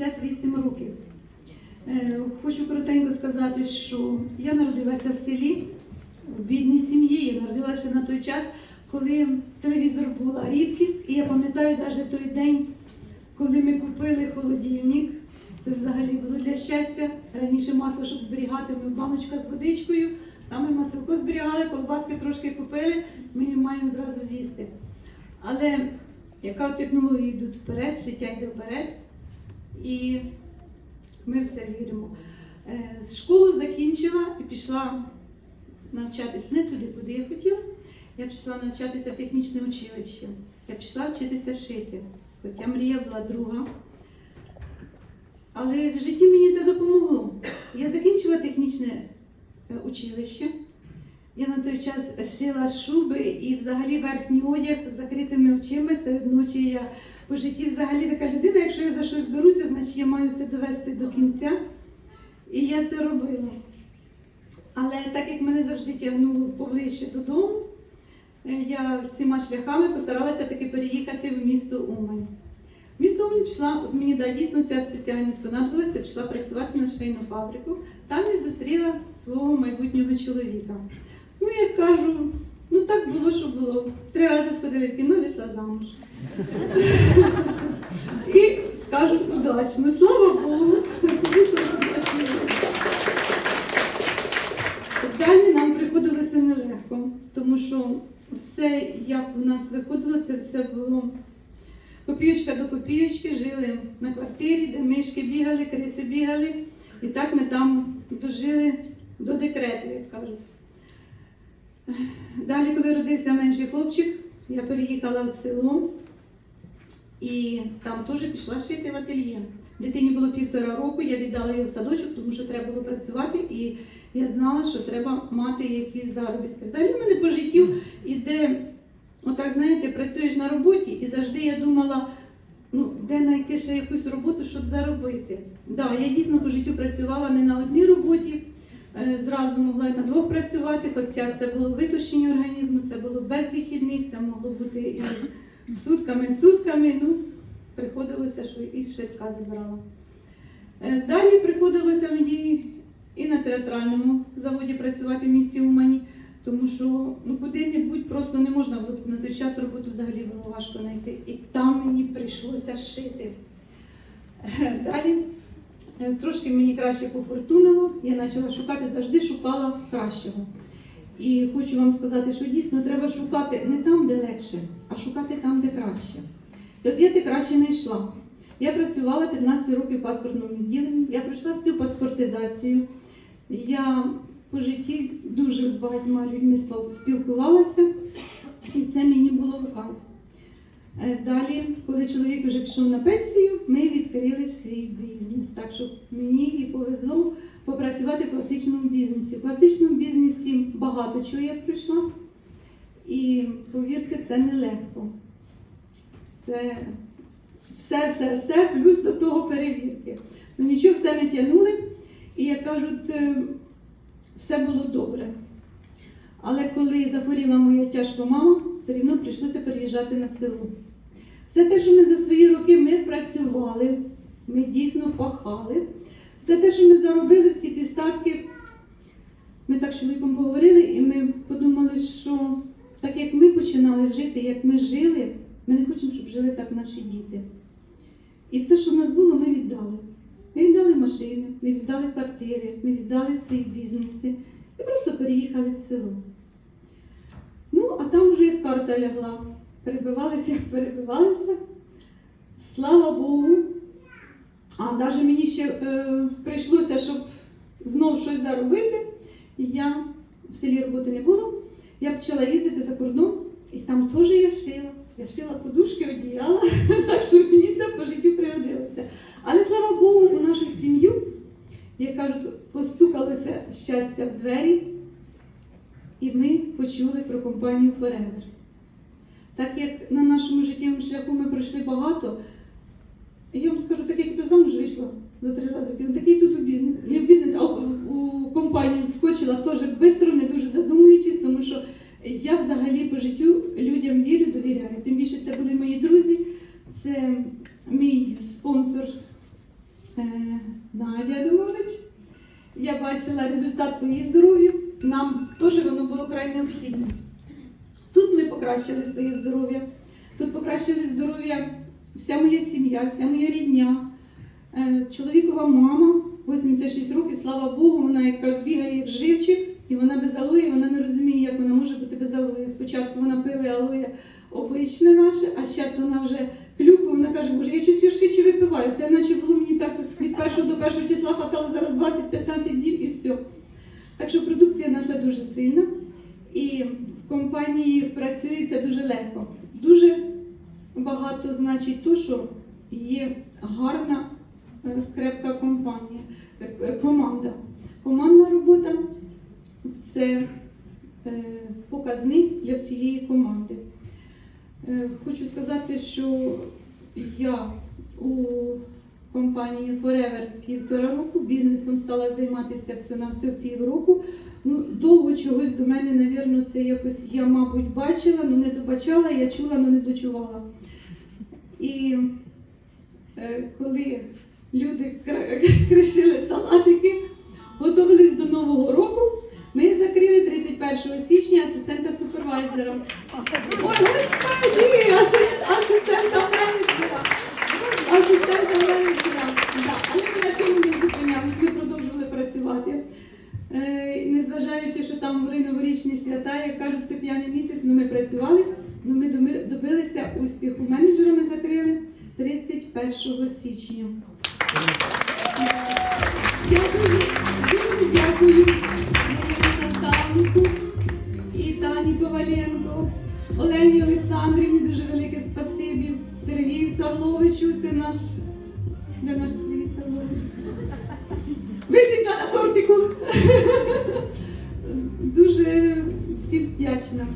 58 років. Е, Хочу коротенько сказати, що я народилася в селі, в бідній сім'ї. Я народилася на той час, коли телевізор була рідкість, і я пам'ятаю навіть той день, коли ми купили холодильник. Це взагалі було для щастя. Раніше масло, щоб зберігати, ми баночка з водичкою, там ми маселко зберігали, колбаски трошки купили, ми її маємо зразу з'їсти. Але яка технології йдуть вперед, життя йде вперед, і ми в це віримо. Е, Школу закінчила і пішла навчатись не туди, куди я хотіла. Я пішла навчатися в технічне училище. Я пішла вчитися шити. Хоча мрія була друга. Але в житті мені це допомогло. Я закінчила технічне е, училище. Я на той час шила шуби і взагалі верхній одяг з закритими очима серед ночі. Я по житті взагалі така людина, якщо я за щось беруся, значить я маю це довести до кінця. І я це робила. Але так як мене завжди тягнуло поближче додому, е, я всіма шляхами постаралася таки переїхати в місто Умань. Місто Умань пішла, от мені да, дійсно ця спеціальність спонадобилася, пішла працювати на швейну фабрику. Там я зустріла свого майбутнього чоловіка. Ну, я кажу, ну так було, що було. Три рази сходили в кіно, вийшла замуж. І скажу удачно, слава Богу, вийшла удачно. Далі нам приходилося нелегко, тому що все, як у нас виходило, це все було копійочка до копійочки, жили на квартирі, де мишки бігали, криси бігали. І так ми там дожили до декрету, як кажуть. Далі, коли родився менший хлопчик, я переїхала в село і там теж пішла шити в ательє. Дитині було півтора року, я віддала її в садочок, тому що треба було працювати, і я знала, що треба мати якісь заробітки. Взагалі в мене по життю іде, отак, знаєте, працюєш на роботі, і завжди я думала, ну, де знайти ще якусь роботу, щоб заробити. Да, я дійсно по життю працювала не на одній роботі, зразу могла на двох працювати, хоча це було витощення організму, це було без вихідних, це могло бути і сутками, сутками. Ну, приходилося, що і швидка забрала. Е, Далі приходилося мені і на театральному заводі працювати в місті Умані, тому що ну, куди-небудь просто не можна було на той час роботу взагалі було важко знайти. І там мені прийшлося шити. Е, Далі е, трошки мені краще пофортунило, я почала шукати, завжди шукала кращого. І хочу вам сказати, що дійсно треба шукати не там, де легше, а шукати там, де краще. І от я те краще не йшла. Я працювала 15 років в паспортному відділенні, я пройшла всю паспортизацію. Я по житті дуже з багатьма людьми спілкувалася, і це мені було в кайф. Е, Далі, коли чоловік вже пішов на пенсію, ми відкрили свій бізнес. Так що мені і повезло попрацювати в класичному бізнесі. В класичному бізнесі багато чого я пройшла. І повірте, це нелегко. Це все, все, все, плюс до того перевірки. Ну нічого, все ми тягнули, і як кажуть, е, все було добре. Але коли захворіла моя тяжко мама, все рівно прийшлося переїжджати на село. Все те, що ми за свої роки ми працювали, ми дійсно пахали. Все те, що ми заробили, всі ті статки, ми так з чоловіком поговорили, і ми подумали, що так як ми починали жити, як ми жили, ми не хочемо, щоб жили так наші діти. І все, що в нас було, ми віддали. Ми віддали машини, ми віддали квартири, ми віддали свої бізнеси і просто переїхали в село. Ну, а там вже як карта лягла. Перебивалися, як перебивалися. Слава Богу. А навіть мені ще е, прийшлося, щоб знов щось заробити. Я в селі роботи не було. Я почала їздити за кордон, і там теж я шила. Я шила подушки, одіяла, так що мені це по життю пригодилося. Але слава Богу, у нашу сім'ю, як кажуть, постукалося щастя в двері, і ми почули про компанію Forever. Так як на нашому життєвому шляху ми пройшли багато, я вам скажу, так як до замуж вийшла за три рази, ну такий тут у бізнес, не в бізнес, а у, компанію вскочила теж швидко, не дуже задумуючись, тому що я взагалі по життю людям вірю, довіряю. Тим більше це були мої друзі, це мій спонсор е, Надя Адамович. Я бачила результат по її здоров'ю. Нам теж воно було край необхідне. Покращили своє здоров'я. Тут покращили здоров'я вся моя сім'я, вся моя рідня. Е, Чоловікова мама, 86 років, слава Богу, вона яка бігає як живчик, і вона без алої, вона не розуміє, як вона може бути без алої. Спочатку вона пила алоє обичне наше, а зараз вона вже клюква, вона каже, боже, я щось швидше випиваю. Те наче було мені так від першого до першого числа хватало зараз 20-15 днів і все. Так що продукція наша дуже сильна і в компанії працюється дуже легко. Дуже багато значить то, що є гарна е, крепка компанія, е, е, команда. Командна робота це показник для всієї команди. Хочу сказати, що я у компанії Forever півтора року бізнесом стала займатися все на все півроку. Ну, довго чогось до мене, навірно, це якось я, мабуть, бачила, але не добачала, я чула, але не дочувала. І е, коли люди кришили салатики, готувались до Нового року, ми закрили 31 січня асистента супервайзера. Ой, господи, асистента менеджера. Асистента менеджера. Да, але ми на цьому не зупинялись, ми продовжували працювати. Е, незважаючи, що там були новорічні свята, як кажуть, це п'яний місяць, але ми працювали, ну ми добилися успіху. Менеджера ми закрили 31 січня. Дякую, дуже дякую моєму наставнику і Тані Коваленко, Олені Олександрівні дуже велике спасибі, Сергію Савловичу, це наш, де наш Сергій Савлович? Вишенька на тортику. Вдячна.